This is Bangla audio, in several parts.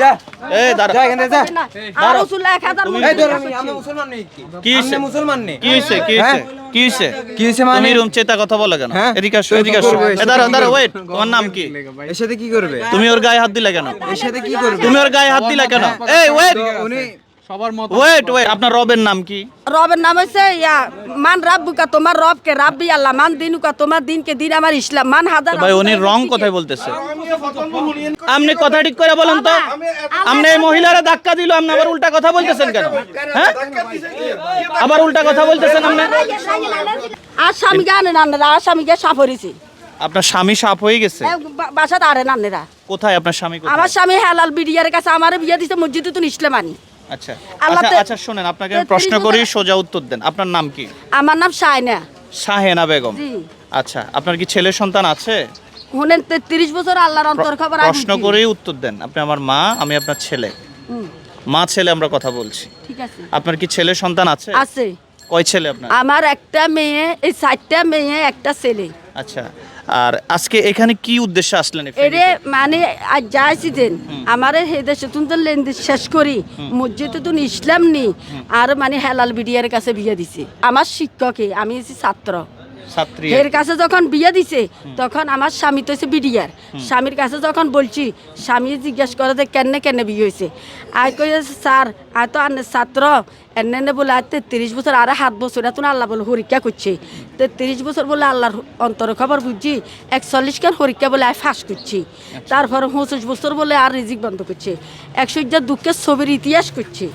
যা এই দাঁড়া। যা এখানে যা। আর রসুল এক হাজার তুমি- এই ধর আমি মুসলমান নেই কি? কি হইছে? মুসলমান নেই। কি হইছে কি হইছে? কি হইছে? কি হইছে মানে? তুমি রুম চেতা কথা বলে কেন? হ্যাঁ? এদিকে আসো এদিকে আসো। এ দাঁড়া দাঁড়া ওয়েট তোমার নাম কি? এর সাথে কি করবে? তুমি ওর গায়ে হাত দিলে কেন? এর সাথে কি করবে? তুমি ওর গায়ে হাত দিলে কেন? এই ওয়েট উনি সবার মত ওয়েট ওয়েট আপনার রবের নাম কি? রবের নাম হচ্ছে ইয়া মান রাব্বুকা তোমার রবকে রাব্বি আল্লাহ মান দিনুকা তোমার দিনকে দিন আমার ইসলাম মান হাজার ভাই উনি রং কথাই বলতেছে। আপনি কথা ঠিক করে বলেন তো। আপনি এই মহিলারা ধাক্কা দিল আপনি আবার উল্টা কথা বলতেছেন কেন? হ্যাঁ? আবার উল্টা কথা বলতেছেন আপনি? আর স্বামীকে আনে নান্নেরা আর স্বামীকে সাফরিছি আপনার স্বামী সাপ হয়ে গেছে? বাসাতে আরে নান্নেরা কোথায় আপনার স্বামী আমার স্বামী হালাল বিডিয়ার কাছে আমার বিয়ে দিতে মসজিদে তো ইসলাম আনি। আচ্ছা। আচ্ছা আচ্ছা শুনেন আপনাকে আমি প্রশ্ন করি সোজা উত্তর দেন। আপনার নাম কি? আমার নাম শাহেনা। বেগম। আচ্ছা আপনার কি ছেলে সন্তান আছে? তেত্রিশ বছর আল্লাহর অন্তর খবর প্রশ্ন। করেই উত্তর দেন। আপনি আমার মা আমি আপনার ছেলে। মা ছেলে আমরা কথা বলছি। ঠিক আছে। আপনার কি ছেলে সন্তান আছে? আছে। কয় ছেলে আপনার? আমার একটা মেয়ে এই চারটা মেয়ে একটা ছেলে। আচ্ছা আর আজকে এখানে কি উদ্দেশ্যে আসলেন এরে মানে আজ যাইছি দেন। আমার হে দেশে তুমি তো লেনদেন শেষ করি। মসজিদে তুমি ইসলাম নি আর মানে হেলাল বিডিয়ার কাছে বিয়ে দিছে। আমার শিক্ষকে আমি ছাত্রী। এর কাছে যখন বিয়ে দিছে তখন আমার স্বামী তো বিডিয়ার স্বামীর কাছে যখন বলছি স্বামী জিজ্ঞেস করে যে কেনে কেনে বিয়ে হয়েছে আই কই স্যার আই তো আনে ছাত্র। এনে এনে বলে আর তেত্রিশ বছর আর সাত বছর এত আল্লাহ বলে হরিকা করছে। তেত্রিশ বছর বলে আল্লাহর অন্তর খবর বুঝছি একচল্লিশ খান হরিকা বলে আই ফাঁস করছি। তারপরে পঁচিশ বছর বলে আর রিজিক বন্ধ করছে। একশো যা দুঃখের ছবির ইতিহাস করছে।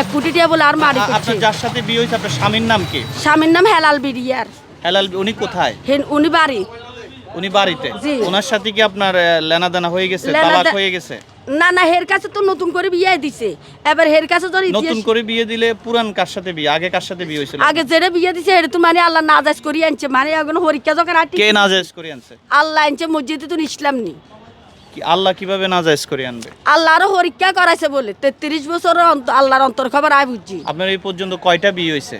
এক কোটি টাকা বলে আর মারি যার সাথে বিয়ে হয়েছে আপনার স্বামীর নাম কি? স্বামীর নাম হেলাল বিডিয়ার হেলাল উনি কোথায়? উনি বাড়ি। উনি বাড়িতে? ওনার সাথে কি আপনার আহ, লেনাদেনা হয়ে গেছে তালাক হয়ে গেছে? না না হের কাছে তো নতুন করে বিয়ে দিছে। এবার হের কাছে নতুন করে বিয়ে দিলে পুরান কার সাথে বিয়ে? আগে কার সাথে বিয়ে হয়েছিল? আগে যেটা বিয়ে দিছে এটা তো মানে আল্লাহ নাজাজ করি আনছে। মানে এখন হরিকা যখন আটি কে নাজায়েজ করে আনছে? আল্লাহ আনছে মসজিদে তো ইসলাম নি কি আল্লাহ কীভাবে নাজায়েজ করে আনবে? আল্লাহ আরও হরিকা করাইছে বলে। তেত্রিশ বছর আল্লাহর অন্তর খবর আয় বুঝছি। আপনার এই পর্যন্ত কয়টা বিয়ে হয়েছে?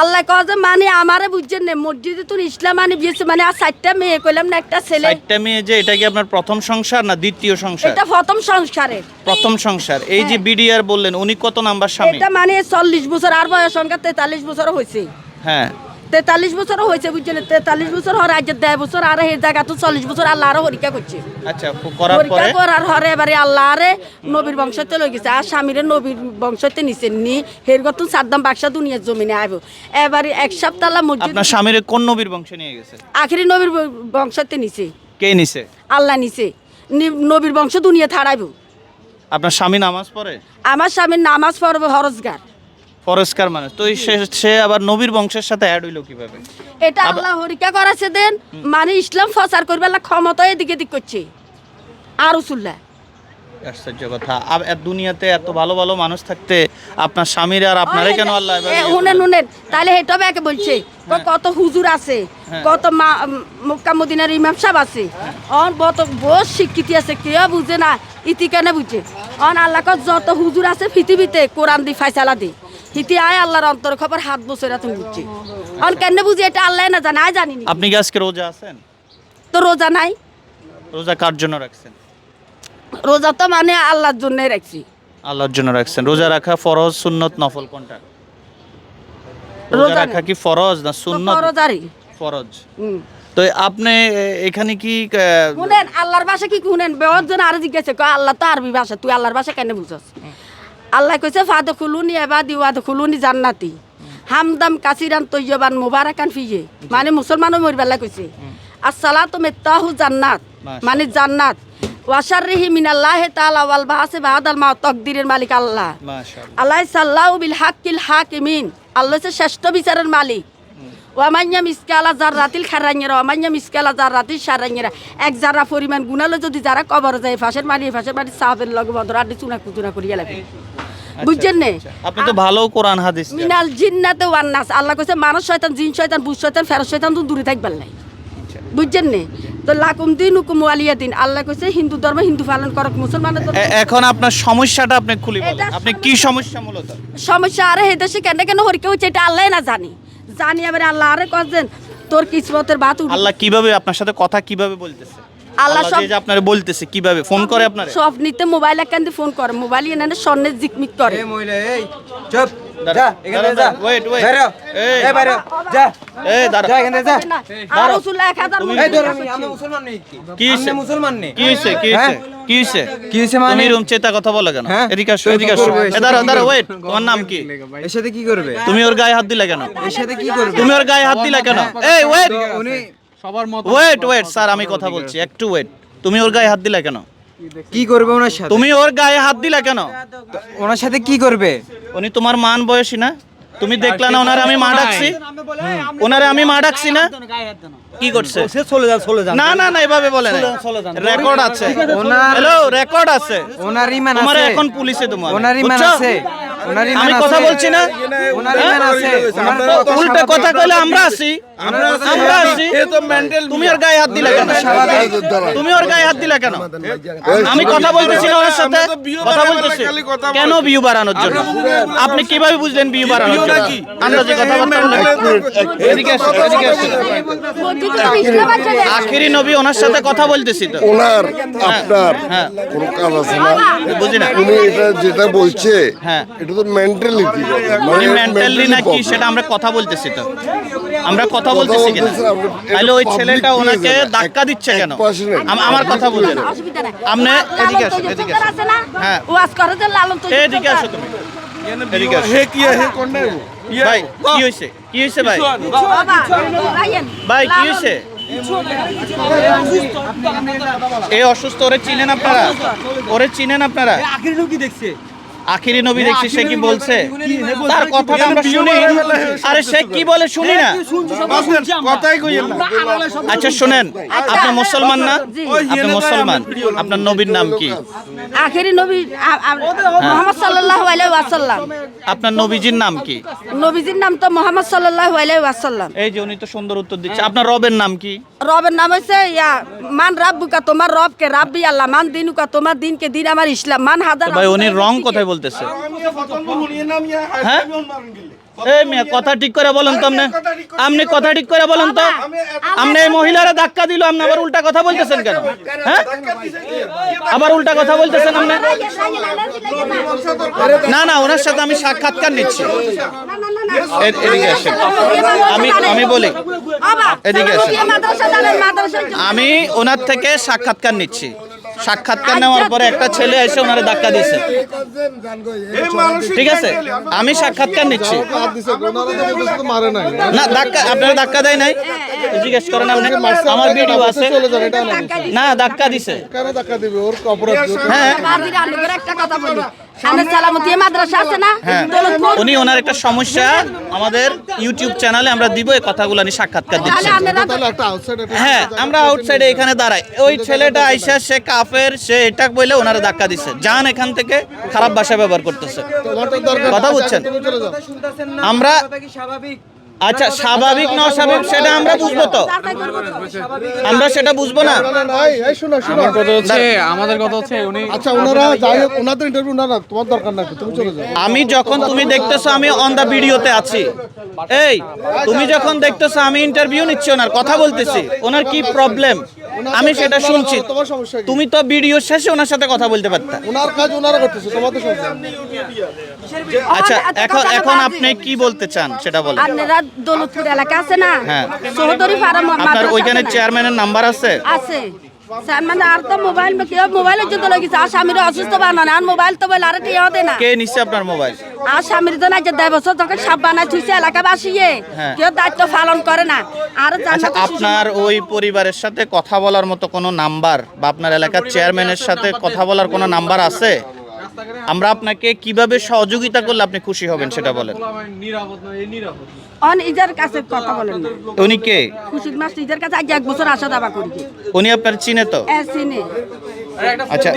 আল্লাহ কয় যে মানে আমারে বুঝছেন না মসজিদে তো ইসলাম মানে বিয়েছে মানে আর চারটা মেয়ে কইলাম না একটা ছেলে। চারটা মেয়ে যে এটা কি আপনার প্রথম সংসার না দ্বিতীয় সংসার? এটা প্রথম সংসারে প্রথম সংসার। এই যে হ্যাঁ। বিডিআর বললেন উনি কত নাম্বার স্বামী? এটা মানে চল্লিশ বছর আর বয়স সংখ্যা তেতাল্লিশ বছর হয়েছে হ্যাঁ। তেতাল্লিশ বছর হয়েছে বুঝছেন? তেতাল্লিশ বছর হওয়ার রাজ্যের দেড় বছর আর এই জায়গা তো চল্লিশ বছর আল্লাহ আরও হরিকা করছে। আচ্ছা করার পরীক্ষা পরে? করার হরে এবারে আল্লাহ আরে নবীর বংশতে লই গেছে আর স্বামীরে নবীর বংশতে নিছেন নি। হের গত সাদ্দাম বাক্সা দুনিয়ার জমিনে আইব। এবারে এক সপ্তাহ মসজিদ আপনার স্বামীর কোন নবীর বংশে নিয়ে গেছে? আখিরি নবীর বংশতে নিছে। কে নিছে? আল্লাহ নিছে। নবীর বংশ দুনিয়া থাড়াইব আপনার স্বামী নামাজ পড়ে? আমার স্বামীর নামাজ পড়বে হরজগার। পরস্কার মানুষ। তো সে- সে আবার নবীর বংশের সাথে অ্যাড হইল কীভাবে? এটা আল্লাহ হরিকা করাছে দেন মানে ইসলাম প্রচার করবে আল্লাহ ক্ষমতা এদিকে দিক করছে। আর উসুল্লাহ আশ্চর্য কথা। এত দুনিয়াতে এত ভালো ভালো মানুষ থাকতে আপনার স্বামীর আর আপনারাই কেন আল্লাহ এভাবে ইয়ে শুনেন তাহলে এটা একে বলছে। কত হুজুর আছে হ্যাঁ। কত মা- মক্কা মদিনার ইমাম সাহেব আছে। অন বত বহুত শিক্ষিত আছে কেউ বুঝে না ইতি কেন বুঝে। অন আল্লাহ যত হুজুর আছে পৃথিবীতে কোরআন দি ফাইসালা দি। হিতি আয় আল্লাহর অন্তর খবর হাত বছর তুমি বুঝছি। অন কেন বুঝি এটা আল্লাহ না জানে জানি আপনি কি আজকে রোজা আছেন? তো রোজা নাই। রোজা কার জন্য রাখছেন? রোজা তো মানে আল্লাহর জন্য রাখছি। আল্লাহর জন্য রাখছেন। রোজা রাখা ফরজ সুন্নত নফল কোনটা? রোজা রাখা কি ফরজ না সুন্নত? ফরজ তো আপনি এখানে কি শুনেন আল্লাহর ভাষা কি শুনেন? আর জিজ্ঞাসা আল্লাহ তো আরবি ভাষা তুই আল্লাহর ভাষা কেন বুঝস আল্লাহ কইছে ফাদ খুলুনি এবার দিওয়াদ খুলুনি জান্নাতি। হামদাম কাসিরান তৈয়বান মুবারাকান ফিয়ে মানে মুসলমানও মরিবেলা কইছে। আসসালাতু মেত্তাহু জান্নাত। মানে জান্নাত। ওয়াশারিহি মিনাল্লাহ তাআলা ওয়াল বাহাসি বাহাদাল মা তাকদিরের মালিক আল্লাহ। মাশাআল্লাহ। আল্লাহ সাল্লাহু বিল হাক্কিল হাকিমিন। আল্লাহ শ্রেষ্ঠ বিচারের মালিক। ওয়ামাইয়া মিসকালা জাররাতিল খারাইয়েরা ওয়ামাইয়া মিসকালা জাররাতিল সারাইয়েরা। এক জারা পরিমাণ গুণালো যদি যারা কবর যায় ফাঁসের মারি ফাঁসের মারি সাহাবের লগে বদর আড্ডি চুনা কুচুনা করিয়া লাগে। বুঝছেন নে? আচ্ছা, আপনি তো ভালো কোরআন হাদিস মিনাল জিন্নাতে ওয়ান নাস আল্লাহ কইছে মানুষ শয়তান জিন শয়তান বুঝ শয়তান ফেরত শয়তান তো দূরে থাকবার নাই। আচ্ছা। বুঝছেন নে? তো লাকুম দিন হুকুম দিন আল্লাহ কইছে হিন্দু ধর্ম হিন্দু পালন করক মুসলমানের এখন আপনার সমস্যাটা আপনি খুলি বলেন। আপনি কি সমস্যা মূলত? সমস্যা আরে হে দেশে কেন কেন হরিকে হচ্ছে এটা আল্লাহ না জানি। জানি এবারে আল্লাহ আরে কজন তোর কিসমতের বাত। আল্লাহ কীভাবে আপনার সাথে কথা কীভাবে বলতেছে? আল্লাহ সব যে আপনারা বলতেছে কীভাবে? ফোন করে আপনারা? সব নিতে মোবাইল একান্দি ফোন করে মোবাইল এনে স্বর্ণের জিকমিক করে। এই মহিলা এই চুপ। এখান যা। wait, wait. বাইরে এই। এই বাইরে যা। এই দাঁড়া। যা এখান যা। আর রসুল এক হাজার তুমি- এই ধর। আমি আমি মুসলমান নই কি? কি আমি মুসলমান নেই। কি হইছে? কি হইছে? হ্যাঁ? কি হইছে? কি হইছে মানে? তুমি এরকম চেতা কথা বলো কেন? হ্যাঁ? এদিকে আসো এদিকে আসো। এ দাঁড়া দাঁড়া ওয়েট তোমার নাম কি? এর সাথে কি করবে? তুমি ওর গায়ে হাত দিলে কেন? এর সাথে কি করবে? তুমি ওর গায়ে হাত দিলে কেন? এই ওয়েট উনি ওয়েট ওয়েট স্যার আমি কথা বলছি একটু ওয়েট তুমি ওর গায়ে হাত দিলে কেন? কি করবে ওনার সাথে? তুমি ওর গায়ে হাত দিলা কেন? ওনার সাথে কি করবে? উনি তোমার মান বয়সী না? তুমি দেখলা না ওনারে আমি মা ডাকছি? ওনারে আমি মা ডাকছি না? কি করছে? সে চলে যান চলে যান। না না না এভাবে বলে না রেকর্ড আছে। ওনার- হ্যালো রেকর্ড আছে। ওনার ইমান তোমার আছে। এখন পুলিশে তোমার। ওনার ইমান আছে। ওনার ইমান আমি কথা বলছি না? ওনার ইমান আছে। ওনার কথা উল্টা। কথা কইলে আমরা আছি। আমরা আছি। আমরা আছি। তুমি ওর গায়ে হাত দিলে কেন। তুমি ওর গায়ে হাত দিলে কেন? আমি কথা বলতেছি না ওর সাথে। কথা বলতেছি। কেন বিউ বাড়ানোর জন্য? আপনি কীভাবে বুঝলেন বিউ বাড়ানোর জন্য? আন্দাজে কথাবার্তা বললেন এদিকে এদিকে আখিরি নবী। ওনার সাথে কথা বলতেছি তো। ওনার আপনার হ্যাঁ। কোনো কাজ আছে না? বুঝি না। উনি এটা যেটা বলছে হ্যাঁ। এটা তো মেন্টালিটি উনি মেন্টালি নাকি সেটা আমরা কথা বলতেছি তো। আমরা কথা বলতেছি কিনা? তাহলে ওই ছেলেটা ওনাকে ধাক্কা দিচ্ছে কেন? আমার কথা নাই। আপনি এদিকে লালন আসো, এদিকে ইজ্জতদার আসো। না? হ্যাঁ। ওয়াজ করে যে লালন তো এদিকে আসো। তুমি। এদিকে আসো। ভাই কি হয়েছে কি হয়েছে ভাই? ভাই কি হয়েছে? এই অসুস্থ ওরে চিনেন আপনারা? ওরে চিনেন আপনারা? আখিরি দেখছে? আখিরি নবী দেখছি সে কি বলছে? তার কথাটা আমরা শুনি আরে সে কি বলে শুনি না? কথাই আচ্ছা শুনেন আপনি মুসলমান না? আপনি মুসলমান। আপনার নবীর নাম কি? আখেরি নবী মোহাম্মদ সাল্লাল্লাহু আলাইহি ওয়াসাল্লাম। আপনার নবীজির নাম কি? নবীজির নাম তো মোহাম্মদ সাল্লাল্লাহু আলাইহি ওয়াসাল্লাম। এই যে উনি তো সুন্দর উত্তর দিচ্ছে। আপনার রবের নাম কি? রবের নাম হয়েছে ইয়া মান রাব্বুকা তোমার রবকে রাব্বি আল্লাহ মান দিনুকা তোমার দিনকে দিন আমার ইসলাম মান হাজার ভাই উনি রং কথাই বলতেছে। হ্যাঁ? এই মিয়া, কথা ঠিক করে বলেন তো আপনি। আপনি কথা ঠিক করে বলেন তো। আপনি এই মহিলারা ধাক্কা দিল, আপনি আবার উল্টা কথা বলতেছেন কেন? হ্যাঁ? আবার উল্টা কথা বলতেছেন আপনি? না না, ওনার সাথে আমি সাক্ষাৎকার নিচ্ছি। এদিকে আসেন। আমি আমি বলি। এদিকে। আমি ওনার থেকে সাক্ষাৎকার নিচ্ছি। সাক্ষাৎকার নেওয়ার পরে একটা ছেলে এসে ওনারে ধাক্কা দিয়েছে। ঠিক আছে? আমি সাক্ষাৎকার নিচ্ছি। না ধাক্কা আপনারা ধাক্কা দেয় নাই? জিজ্ঞেস করেন আপনি। আমার ভিডিও আছে। না ধাক্কা দিছে। কেন টাকা দিবে? ওর অপরাধ হ্যাঁ। একটা কথা বলি। আমি সালামতি মাদ্রাসা আছে না? হ্যাঁ। উনি ওনার একটা সমস্যা। আমাদের ইউটিউব চ্যানেলে আমরা দিব এই কথাগুলো নিয়ে সাক্ষাৎকার দিচ্ছি। আপনারা তাহলে একটা আউটসাইড একটা হ্যাঁ আমরা আউটসাইডে এখানে দাঁড়াই। ওই ছেলেটা আইসা সে কাফের সে এটা বলে ওনারা ধাক্কা দিছে। যান এখান থেকে খারাপ ভাষা ব্যবহার করতেছে। তোমার তো দরকার কথা বুঝছেন? আমরা- কথা কি স্বাভাবিক আচ্ছা স্বাভাবিক না অস্বাভাবিক সেটা আমরা বুঝব তো। আমরা সেটা বুঝব না। না, না, এই, এই শোনো শোনো হচ্ছে আমাদের কথা হচ্ছে উনি আচ্ছা ওনারা যাই হোক ওনাদের ইন্টারভিউ না না তোমার দরকার নাই তুমি চলে যাও। আমি যখন তুমি দেখতেছো আমি অন দা ভিডিওতে আছি। এই তুমি যখন দেখতেছো আমি ইন্টারভিউ নিচ্ছি ওনার কথা বলতেছি। ওনার কি প্রবলেম আমি সেটা শুনছি। তুমি তো ভিডিও শেষে ওনার সাথে কথা বলতে পারতা। ওনার কাজ ওনারা করতেছে তোমার তো আচ্ছা এখন এখন আপনি কি বলতে চান? সেটা বলেন। আপনারা দৌলতপুর এলাকা আছে না? হ্যাঁ। চৌধুরী ফার্ম আপনার ওইখানে চেয়ারম্যানের নাম্বার আছে? আছে। মানে আর তো মোবাইল কেউ মোবাইলের জন্য লগেছে আর স্বামীর অসুস্থ বানানো আর মোবাইল তো বলে আর টিয়া দে না। কে নিচ্ছে আপনার মোবাইল আর স্বামীর জন্য যে দেড় বছর যখন সাপ বানায় থুইছে এলাকাবাসীয়ে হ্যাঁ। কেউ দায়িত্ব পালন করে না। আর আচ্ছা আপনার ওই পরিবারের সাথে কথা বলার মতো কোনো নাম্বার বা আপনার এলাকার চেয়ারম্যানের সাথে কথা বলার কোনো নাম্বার আছে? আমরা আপনাকে কীভাবে সহযোগিতা করলে আপনি খুশি হবেন সেটা বলেন। নিরাপদ নয় এই অন ইজার কাছে কথা বলেন না। উনি কে? খুশির মাস ইজার কাছে আজ এক বছর আসা দাবা করি। উনি আপনার চিনে তো? চিনে। আচ্ছা।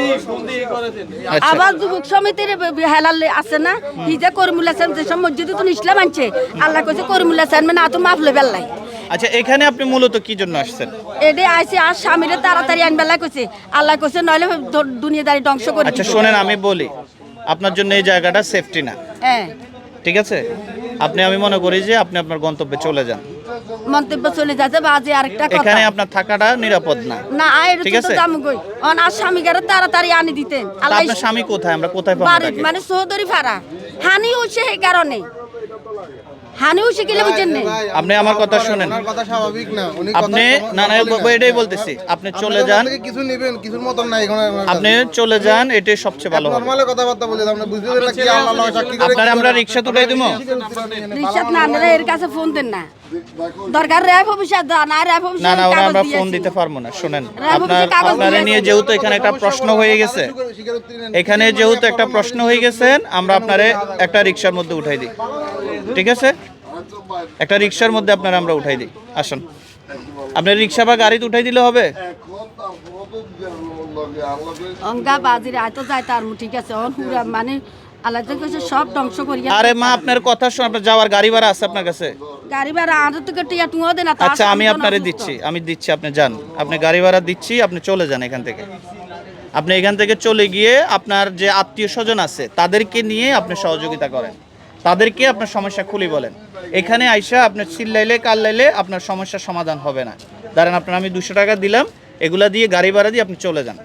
আচ্ছা। আবার যুবক সমিতির হেলাল আছে না? হিজা করিমুল হাসান যেসব মসজিদে তো ইসলাম আনছে। আল্লাহ কইছে করিমুল হাসান মানে আতো মাফলে বেল্লাই আচ্ছা এখানে আপনি মূলত কি জন্য আসছেন? এডে আইছে আর স্বামীরে তাড়াতাড়ি আনবেলা কইছে। আল্লাহ কইছে নইলে দুনিয়াদারি ধ্বংস করে। আচ্ছা। শোনেন আমি বলি। আপনার জন্য এই জায়গাটা সেফটি না। হ্যাঁ। ঠিক আছে? আপনি আমি মনে করি যে আপনি আপনার গন্তব্যে চলে যান। মন্তব্য চলে যাচ্ছে বাজে আরেকটা কথা। এখানে আপনার থাকাটা নিরাপদ না। না আয়ের ঠিক আছে। জামু কই অনার স্বামী গারে তাড়াতাড়ি আনি দিতেন আল্লাহ আপনার স্বামী কোথায়? আমরা কোথায় পাবো মানে চৌধুরী ফাড়া হানি হচ্ছে এই কারণে। হানি হচ্ছে কিলে না? আপনি আমার কথা শুনেন। কথা স্বাভাবিক না উনি আপনি না না এটাই বলতেছি আপনি চলে যান। কিছু নেবেন কিছুর মতন নাই আপনি চলে যান এটাই সবচেয়ে ভালো কথাবার্তা বলে আপনি বুঝতে পারেন কি আল্লাহ আল্লাহ সাক্ষী করে আপনার আমরা রিক্সা তুলে দিব না। এর কাছে ফোন দেন না। দরকার র্যাব অফিসার না র্যাব না না ওরা আমরা ফোন দিতে পারব না। শুনেন আপনার আপনারা নিয়ে যেহেতু এখানে একটা প্রশ্ন হয়ে গেছে এখানে যেহেতু একটা প্রশ্ন হয়ে গেছেন আমরা আপনারে একটা রিক্সার মধ্যে উঠাই দিই। ঠিক আছে? একটা রিক্সার মধ্যে আপনারা আমরা উঠাই দিই। আসুন। আপনার রিক্সা বা গাড়িতে উঠাই দিলে হবে? অঙ্গা বাজির ঠিক আছে? মানে আল্লাহ সব ধ্বংস আরে মা আপনার কথা শুনে আপনার যাওয়ার গাড়ি ভাড়া আছে আপনার কাছে? গাড়ি ভাড়া তো আচ্ছা আমি আপনারে দিচ্ছি আমি দিচ্ছি আপনি যান। আপনি গাড়ি ভাড়া দিচ্ছি আপনি চলে যান এখান থেকে। আপনি এখান থেকে চলে গিয়ে আপনার যে আত্মীয় স্বজন আছে তাদেরকে নিয়ে আপনি সহযোগিতা করেন। তাদেরকে আপনার সমস্যা খুলি বলেন। এখানে আইসা আপনার চিল্লাইলে কাল্লাইলে আপনার সমস্যার সমাধান হবে না। ধরেন আপনার আমি দুশো টাকা দিলাম এগুলা দিয়ে গাড়ি ভাড়া দিয়ে আপনি চলে যান।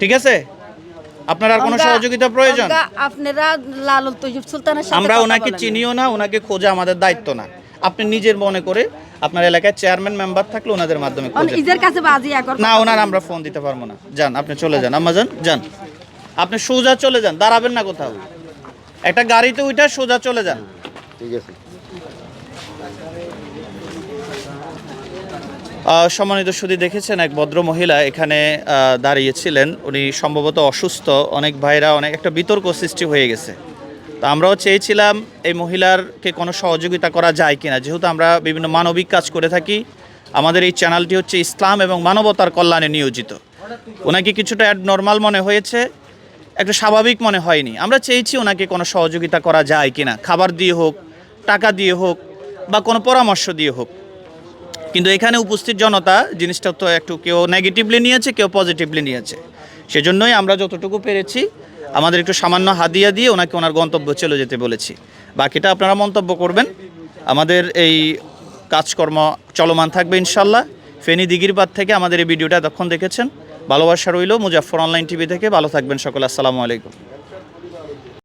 ঠিক আছে? আপনার আর কোনো সহযোগিতা প্রয়োজন? আপনারা লালন তৈয়ব সুলতানের সাথে আমরা ওনাকে চিনিও না ওনাকে খোঁজা আমাদের দায়িত্ব না। আপনি নিজের মনে করে আপনার এলাকায় চেয়ারম্যান মেম্বার থাকলে ওনাদের মাধ্যমে খোঁজেন। ইজের কাছে বাজি একর না ওনার আমরা ফোন দিতে পারব না। যান আপনি চলে যান। আম্মা যান যান। আপনি সোজা চলে যান দাঁড়াবেন না কোথাও। একটা গাড়িতে উঠে সোজা চলে যান। ঠিক আছে। সম্মানিত সুদী দেখেছেন এক ভদ্র মহিলা এখানে দাঁড়িয়েছিলেন। উনি সম্ভবত অসুস্থ। অনেক ভাইরা, অনেক, একটা বিতর্ক সৃষ্টি হয়ে গেছে। তো আমরাও চেয়েছিলাম এই মহিলারকে কোনো সহযোগিতা করা যায় কিনা। যেহেতু আমরা বিভিন্ন মানবিক কাজ করে থাকি, আমাদের এই চ্যানেলটি হচ্ছে ইসলাম এবং মানবতার কল্যাণে নিয়োজিত। ওনাকে কিছুটা নর্মাল মনে হয়েছে, একটা স্বাভাবিক মনে হয়নি। আমরা চেয়েছি ওনাকে কোনো সহযোগিতা করা যায় কিনা। খাবার দিয়ে হোক, টাকা দিয়ে হোক, বা কোনো পরামর্শ দিয়ে হোক। কিন্তু এখানে উপস্থিত জনতা জিনিসটা তো একটু কেউ নেগেটিভলি নিয়েছে, কেউ পজিটিভলি নিয়েছে। সেজন্যই আমরা যতটুকু পেরেছি, আমাদের একটু সামান্য হাদিয়া দিয়ে ওনাকে ওনার গন্তব্য চলে যেতে বলেছি। বাকিটা আপনারা মন্তব্য করবেন। আমাদের এই কাজকর্ম চলমান থাকবে ইনশাল্লাহ ফেনী দিগিরবাদ থেকে আমাদের এই ভিডিওটা এতক্ষণ দেখেছেন। ভালোবাসা রইল মুজাফর অনলাইন টিভি থেকে। ভালো থাকবেন সকলে। আসসালামু আলাইকুম।